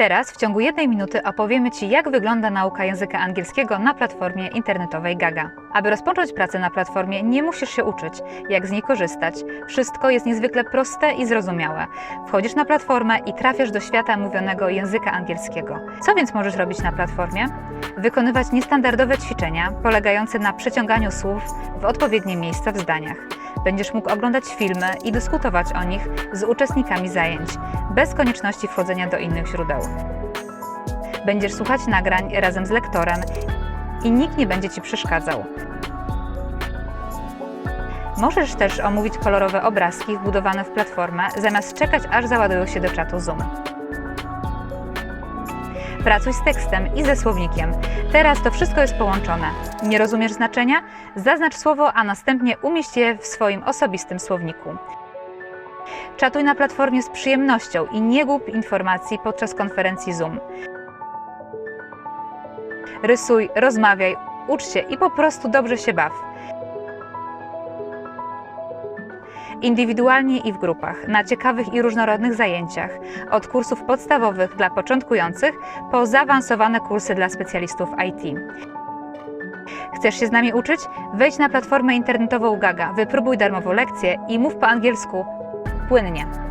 Teraz w ciągu jednej minuty opowiemy Ci, jak wygląda nauka języka angielskiego na platformie internetowej Gaga. Aby rozpocząć pracę na platformie, nie musisz się uczyć, jak z niej korzystać. Wszystko jest niezwykle proste i zrozumiałe. Wchodzisz na platformę i trafiasz do świata mówionego języka angielskiego. Co więc możesz robić na platformie? Wykonywać niestandardowe ćwiczenia polegające na przeciąganiu słów w odpowiednie miejsca w zdaniach. Będziesz mógł oglądać filmy i dyskutować o nich z uczestnikami zajęć, bez konieczności wchodzenia do innych źródeł. Będziesz słuchać nagrań razem z lektorem i nikt nie będzie Ci przeszkadzał. Możesz też omówić kolorowe obrazki wbudowane w platformę, zamiast czekać aż załadują się do czatu Zoom. Pracuj z tekstem i ze słownikiem. Teraz to wszystko jest połączone. Nie rozumiesz znaczenia? Zaznacz słowo, a następnie umieść je w swoim osobistym słowniku. Czatuj na platformie z przyjemnością i nie gub informacji podczas konferencji Zoom. Rysuj, rozmawiaj, ucz się i po prostu dobrze się baw. Indywidualnie i w grupach, na ciekawych i różnorodnych zajęciach, od kursów podstawowych dla początkujących po zaawansowane kursy dla specjalistów IT. Chcesz się z nami uczyć? Wejdź na platformę internetową Gaga, wypróbuj darmową lekcję i mów po angielsku płynnie.